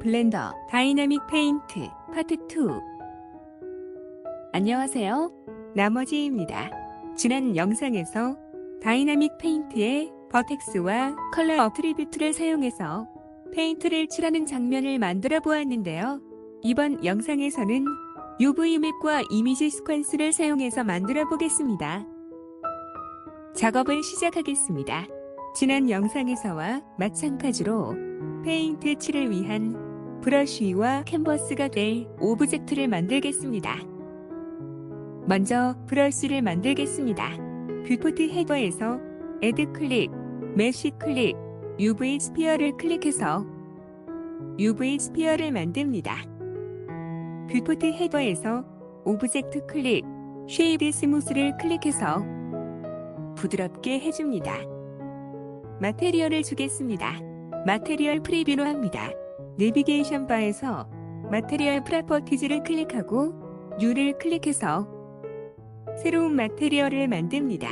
블렌더 다이나믹 페인트 파트 2 안녕하세요. 나머지입니다. 지난 영상에서 다이나믹 페인트의 버텍스와 컬러 어트리뷰트를 사용해서 페인트를 칠하는 장면을 만들어 보았는데요. 이번 영상에서는 UV 맵과 이미지 스퀀스를 사용해서 만들어 보겠습니다. 작업을 시작하겠습니다. 지난 영상에서와 마찬가지로 페인트 칠을 위한 브러쉬와 캔버스가 될 오브젝트를 만들겠습니다. 먼저 브러쉬를 만들겠습니다. 뷰포트 헤더에서 애드 클릭, 메쉬 클릭, UV 스피어를 클릭해서 UV 스피어를 만듭니다. 뷰포트 헤더에서 오브젝트 클릭, 쉐이드 스무스를 클릭해서 부드럽게 해줍니다. 마테리얼을 주겠습니다. 마테리얼 프리뷰로 합니다. 내비게이션 바에서 마테리얼 프로퍼티즈를 클릭하고 U를 클릭해서 새로운 마테리얼을 만듭니다.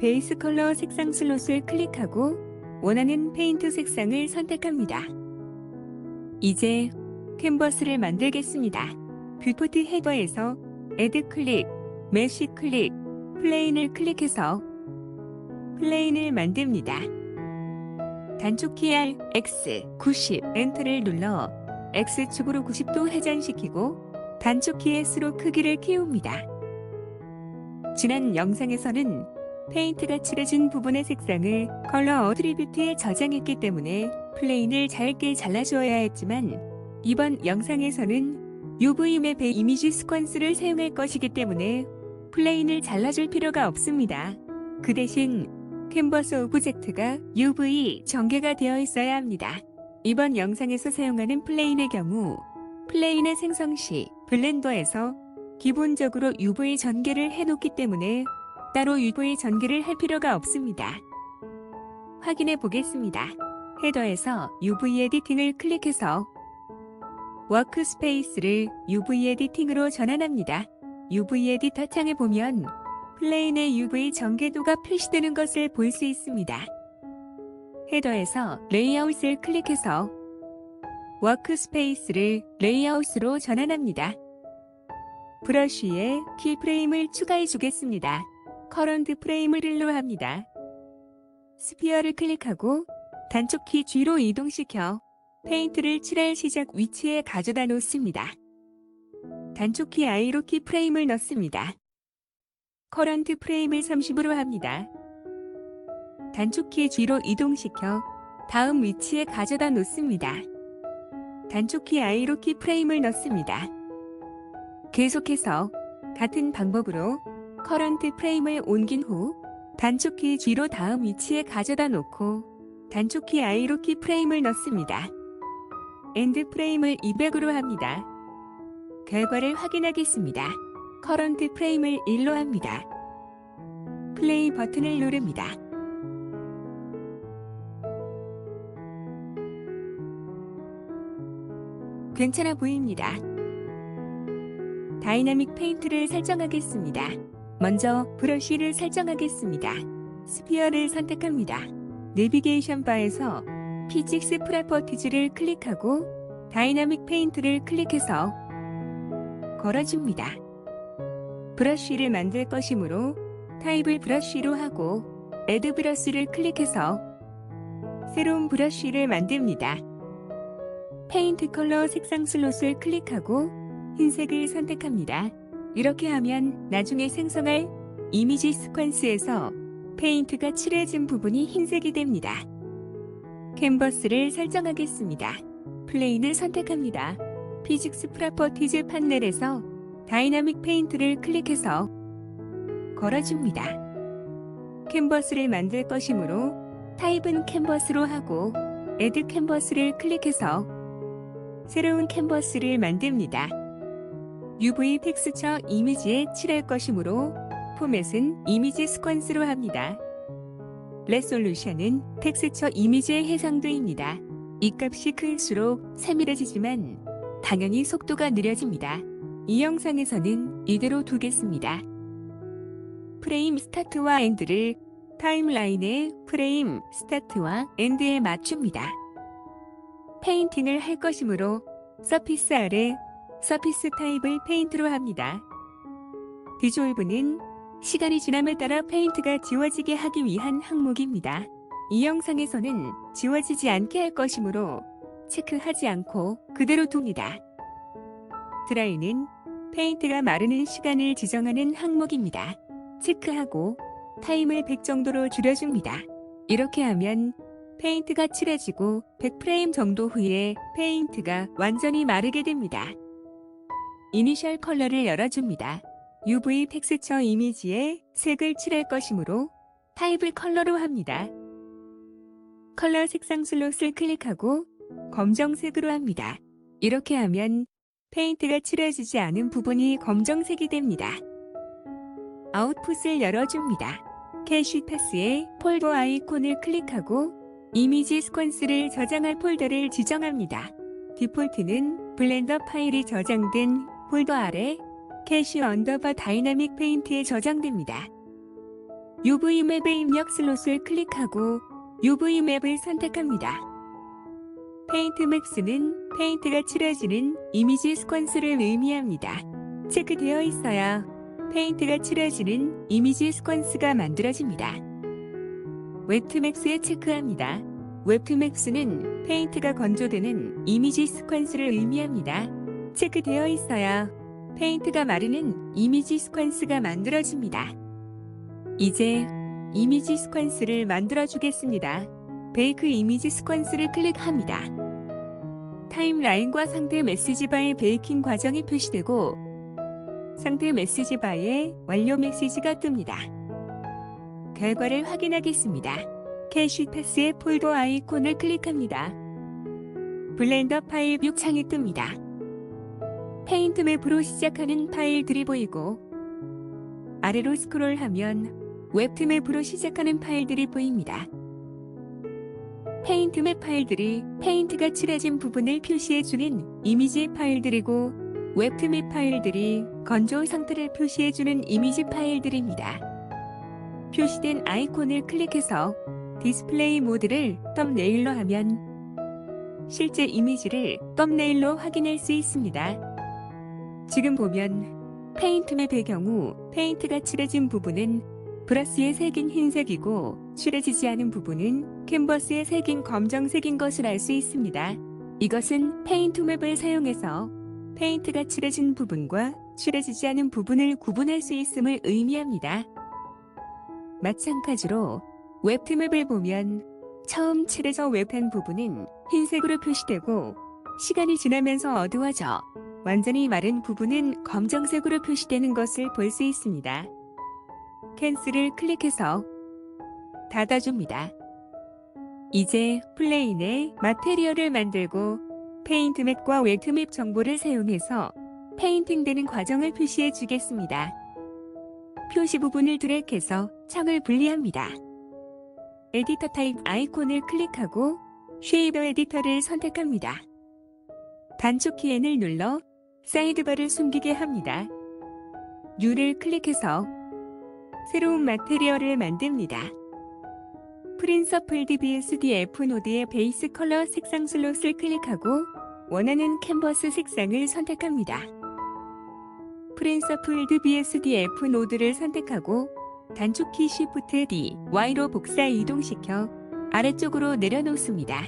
베이스 컬러 색상 슬롯을 클릭하고 원하는 페인트 색상을 선택합니다. 이제 캔버스를 만들겠습니다. 뷰포트 헤더에서 애드 클릭, 메쉬 클릭, 플레인을 클릭해서 플레인을 만듭니다. 단축키 R, X, 90, 엔터를 눌러 X축으로 90도 회전시키고 단축키 S로 크기를 키웁니다. 지난 영상에서는 페인트가 칠해진 부분의 색상을 컬러 어트리뷰트에 저장했기 때문에 플레인을 잘게 잘라주어야 했지만 이번 영상에서는 UV 맵의 이미지 스퀀스를 사용할 것이기 때문에 플레인을 잘라줄 필요가 없습니다. 그 대신 캔버스 오브젝트가 UV 전개가 되어 있어야 합니다. 이번 영상에서 사용하는 플레인의 경우 플레인의 생성 시 블렌더에서 기본적으로 UV 전개를 해놓기 때문에 따로 UV 전개를 할 필요가 없습니다. 확인해 보겠습니다. 헤더에서 UV 에디팅을 클릭해서 워크스페이스를 UV 에디팅으로 전환합니다. UV 에디터 창에 보면 플레인의 UV 전개도가 표시되는 것을 볼 수 있습니다. 헤더에서 레이아웃을 클릭해서 워크스페이스를 레이아웃으로 전환합니다. 브러쉬에 키프레임을 추가해 주겠습니다. 커런트 프레임을 1로 합니다. 스피어를 클릭하고 단축키 G로 이동시켜 페인트를 칠할 시작 위치에 가져다 놓습니다. 단축키 I로 키프레임을 넣습니다. 커런트 프레임을 30으로 합니다. 단축키 G로 이동시켜 다음 위치에 가져다 놓습니다. 단축키 I로 키 프레임을 넣습니다. 계속해서 같은 방법으로 커런트 프레임을 옮긴 후 단축키 G로 다음 위치에 가져다 놓고 단축키 I로 키 프레임을 넣습니다. 엔드 프레임을 200으로 합니다. 결과를 확인하겠습니다. 커런트 프레임을 1로 합니다. 플레이 버튼을 누릅니다. 괜찮아 보입니다. 다이나믹 페인트를 설정하겠습니다. 먼저 브러쉬를 설정하겠습니다. 스피어를 선택합니다. 내비게이션 바에서 피직스 프로퍼티즈를 클릭하고 다이나믹 페인트를 클릭해서 걸어줍니다. 브러쉬를 만들 것이므로 타입을 브러쉬로 하고 애드 브러쉬를 클릭해서 새로운 브러쉬를 만듭니다. 페인트 컬러 색상 슬롯을 클릭하고 흰색을 선택합니다. 이렇게 하면 나중에 생성할 이미지 스퀀스에서 페인트가 칠해진 부분이 흰색이 됩니다. 캔버스를 설정하겠습니다. 플레인을 선택합니다. 피직스 프로퍼티즈 판넬에서 다이나믹 페인트를 클릭해서 걸어줍니다. 캔버스를 만들 것이므로 타입은 캔버스로 하고 애드 캔버스를 클릭해서 새로운 캔버스를 만듭니다. UV 텍스처 이미지에 칠할 것이므로 포맷은 이미지 스퀀스로 합니다. 레솔루션은 텍스처 이미지의 해상도입니다. 이 값이 클수록 세밀해지지만 당연히 속도가 느려집니다. 이 영상에서는 이대로 두겠습니다. 프레임 스타트와 엔드를 타임라인의 프레임 스타트와 엔드에 맞춥니다. 페인팅을 할 것이므로 서피스 아래 서피스 타입을 페인트로 합니다. 디졸브는 시간이 지남에 따라 페인트가 지워지게 하기 위한 항목입니다. 이 영상에서는 지워지지 않게 할 것이므로 체크하지 않고 그대로 둡니다. 드라이는 페인트가 마르는 시간을 지정하는 항목입니다. 체크하고 타임을 100 정도로 줄여줍니다. 이렇게 하면 페인트가 칠해지고 100프레임 정도 후에 페인트가 완전히 마르게 됩니다. 이니셜 컬러를 열어줍니다. UV 텍스처 이미지에 색을 칠할 것이므로 타입을 컬러로 합니다. 컬러 색상 슬롯을 클릭하고 검정색으로 합니다. 이렇게 하면 페인트가 칠해지지 않은 부분이 검정색이 됩니다. 아웃풋을 열어줍니다. 캐시 패스에 폴더 아이콘을 클릭하고 이미지 스퀀스를 저장할 폴더를 지정합니다. 디폴트는 블렌더 파일이 저장된 폴더 아래 캐시 언더바 다이나믹 페인트에 저장됩니다. UV 맵의 입력 슬롯을 클릭하고 UV 맵을 선택합니다. 페인트 맥스는 페인트가 칠해지는 이미지 스퀀스를 의미합니다. 체크되어 있어야 페인트가 칠해지는 이미지 스퀀스가 만들어집니다. 웹트맥스에 체크합니다. 웹트맥스는 페인트가 건조되는 이미지 스퀀스를 의미합니다. 체크되어 있어야 페인트가 마르는 이미지 스퀀스가 만들어집니다. 이제 이미지 스퀀스를 만들어 주겠습니다. 베이크 이미지 스퀀스를 클릭합니다. 타임라인과 상대 메시지 바의 베이킹 과정이 표시되고 상대 메시지 바에 완료 메시지가 뜹니다. 결과를 확인하겠습니다. 캐시 패스의 폴더 아이콘을 클릭합니다. 블렌더 파일 뷰 창이 뜹니다. 페인트 맵으로 시작하는 파일들이 보이고 아래로 스크롤하면 웹트 맵으로 시작하는 파일들이 보입니다. 페인트 맵 파일들이 페인트가 칠해진 부분을 표시해주는 이미지 파일들이고 웹트 맵 파일들이 건조 상태를 표시해주는 이미지 파일들입니다. 표시된 아이콘을 클릭해서 디스플레이 모드를 썸네일로 하면 실제 이미지를 썸네일로 확인할 수 있습니다. 지금 보면 페인트 맵의 경우 페인트가 칠해진 부분은 브러쉬에 색인 흰색이고 칠해지지 않은 부분은 캔버스에 색인 검정색인 것을 알 수 있습니다. 이것은 페인트 맵을 사용해서 페인트가 칠해진 부분과 칠해지지 않은 부분을 구분할 수 있음을 의미합니다. 마찬가지로 웹트맵을 보면 처음 칠해져 웹한 부분은 흰색으로 표시되고 시간이 지나면서 어두워져 완전히 마른 부분은 검정색으로 표시되는 것을 볼 수 있습니다. 캔슬을 클릭해서 닫아줍니다. 이제 플레인에 마테리얼을 만들고 페인트 맵과 웨트 맵 정보를 사용해서 페인팅되는 과정을 표시해 주겠습니다. 표시 부분을 드래그해서 창을 분리합니다. 에디터 타입 아이콘을 클릭하고 쉐이더 에디터를 선택합니다. 단축 키엔을 눌러 사이드바를 숨기게 합니다. U를 클릭해서 새로운 마테리얼을 만듭니다. 프린서플 DBSDF 노드의 베이스 컬러 색상 슬롯을 클릭하고 원하는 캔버스 색상을 선택합니다. 프린서플 DBSDF 노드를 선택하고 단축키 Shift D, Y로 복사 이동시켜 아래쪽으로 내려놓습니다.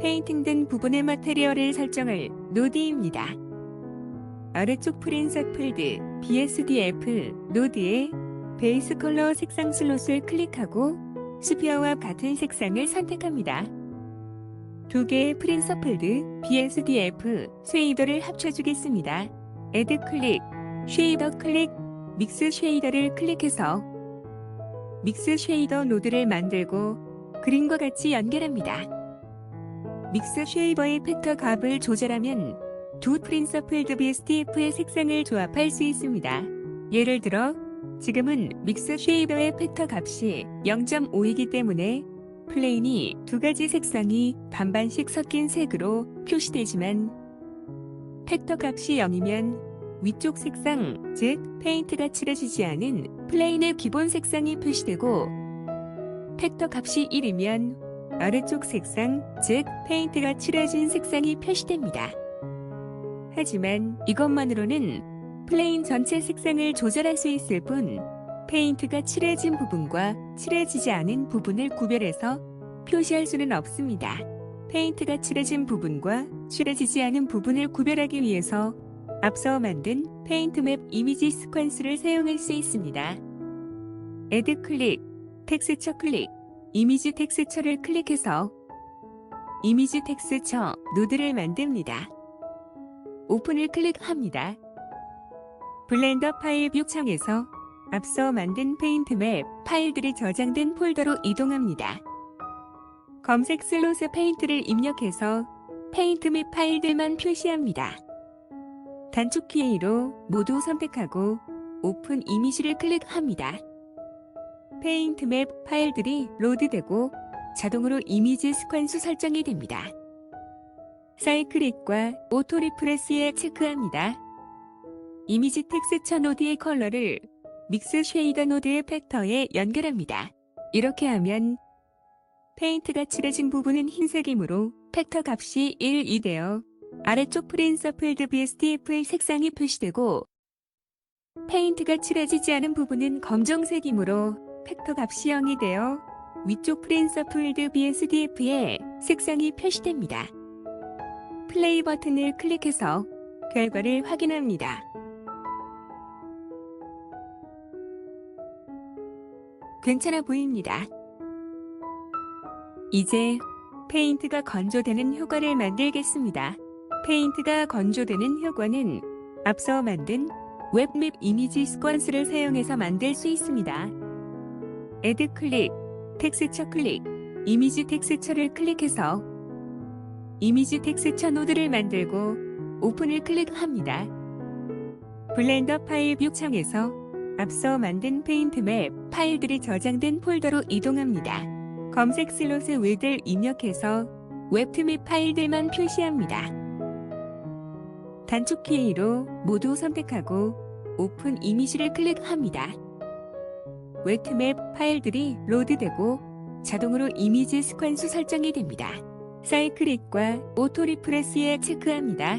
페인팅 된 부분의 마테리얼을 설정할 노드입니다. 아래쪽 프린서플드 BSDF 노드에 베이스 컬러 색상 슬롯을 클릭하고 스피어와 같은 색상을 선택합니다. 두 개의 프린서플드 BSDF 쉐이더를 합쳐주겠습니다. 애드 클릭, 쉐이더 클릭, 믹스 쉐이더를 클릭해서 믹스 쉐이더 노드를 만들고 그림과 같이 연결합니다. 믹스 쉐이버의 팩터 값을 조절하면 두 프린서플드 BSDF의 색상을 조합할 수 있습니다. 예를 들어 지금은 믹스 쉐이더의 팩터 값이 0.5이기 때문에 플레인이 두 가지 색상이 반반씩 섞인 색으로 표시되지만 팩터 값이 0이면 위쪽 색상, 즉 페인트가 칠해지지 않은 플레인의 기본 색상이 표시되고 팩터 값이 1이면 아래쪽 색상, 즉 페인트가 칠해진 색상이 표시됩니다. 하지만 이것만으로는 플레인 전체 색상을 조절할 수 있을 뿐 페인트가 칠해진 부분과 칠해지지 않은 부분을 구별해서 표시할 수는 없습니다. 페인트가 칠해진 부분과 칠해지지 않은 부분을 구별하기 위해서 앞서 만든 페인트 맵 이미지 스퀀스를 사용할 수 있습니다. 애드 클릭, 텍스처 클릭, 이미지 텍스처를 클릭해서 이미지 텍스처 노드를 만듭니다. 오픈을 클릭합니다. 블렌더 파일 뷰 창에서 앞서 만든 페인트 맵 파일들이 저장된 폴더로 이동합니다. 검색 슬롯에 페인트를 입력해서 페인트 맵 파일들만 표시합니다. 단축 키로 모두 선택하고 오픈 이미지를 클릭합니다. 페인트 맵 파일들이 로드되고 자동으로 이미지 스퀀스 설정이 됩니다. 사이클릭과 오토 리프레스에 체크합니다. 이미지 텍스처 노드의 컬러를 믹스 쉐이더 노드의 팩터에 연결합니다. 이렇게 하면 페인트가 칠해진 부분은 흰색이므로 팩터 값이 1이 되어 아래쪽 프린서플드 BSDF의 색상이 표시되고 페인트가 칠해지지 않은 부분은 검정색이므로 팩터 값이 0이 되어 위쪽 프린서플드 BSDF의 색상이 표시됩니다. 플레이 버튼을 클릭해서 결과를 확인합니다. 괜찮아 보입니다. 이제 페인트가 건조되는 효과를 만들겠습니다. 페인트가 건조되는 효과는 앞서 만든 웹맵 이미지 스퀀스를 사용해서 만들 수 있습니다. 애드 클릭, 텍스처 클릭, 이미지 텍스처를 클릭해서 이미지 텍스처 노드를 만들고 오픈을 클릭합니다. 블렌더 파일 뷰 창에서 앞서 만든 페인트 맵 파일들이 저장된 폴더로 이동합니다. 검색 슬롯의 위를 입력해서 웹투 맵 파일들만 표시합니다. 단축 키로 모두 선택하고 오픈 이미지를 클릭합니다. 웹투 맵 파일들이 로드되고 자동으로 이미지 스퀀스 설정이 됩니다. 사이클릭과 오토 리프레스에 체크합니다.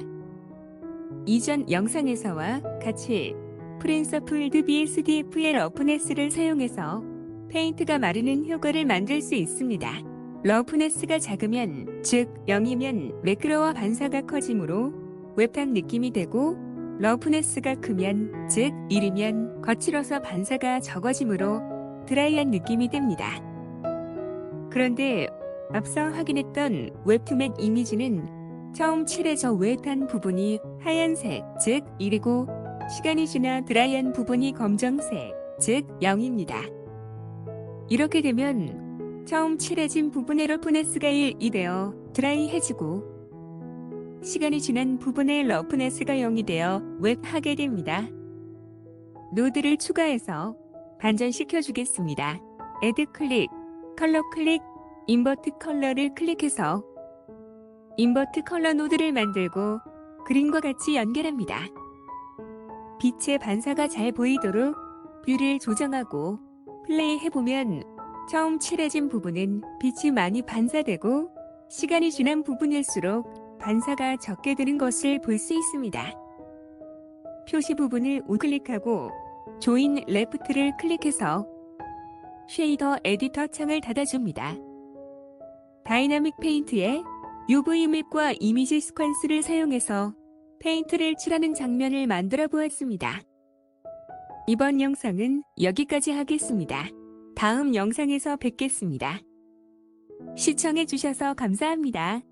이전 영상에서와 같이 프린서플드 BSDF의 러프네스를 사용해서 페인트가 마르는 효과를 만들 수 있습니다. 러프네스가 작으면, 즉 0이면 매끄러워 반사가 커지므로 웹탄 느낌이 되고 러프네스가 크면, 즉 1이면 거칠어서 반사가 적어지므로 드라이한 느낌이 됩니다. 그런데 앞서 확인했던 웹투맥 이미지는 처음 칠해져 웨트한 부분이 하얀색, 즉 1이고 시간이 지나 드라이한 부분이 검정색, 즉 0입니다. 이렇게 되면 처음 칠해진 부분의 러프네스가 1이 되어 드라이해지고 시간이 지난 부분의 러프네스가 0이 되어 웹하게 됩니다. 노드를 추가해서 반전시켜 주겠습니다. 애드 클릭, 컬러 클릭, 인버트 컬러를 클릭해서 인버트 컬러 노드를 만들고 그림과 같이 연결합니다. 빛의 반사가 잘 보이도록 뷰를 조정하고 플레이 해보면 처음 칠해진 부분은 빛이 많이 반사되고 시간이 지난 부분일수록 반사가 적게 되는 것을 볼 수 있습니다. 표시 부분을 우클릭하고 조인 레프트를 클릭해서 쉐이더 에디터 창을 닫아줍니다. 다이나믹 페인트에 UV 맵과 이미지 스퀀스를 사용해서 페인트를 칠하는 장면을 만들어 보았습니다. 이번 영상은 여기까지 하겠습니다. 다음 영상에서 뵙겠습니다. 시청해주셔서 감사합니다.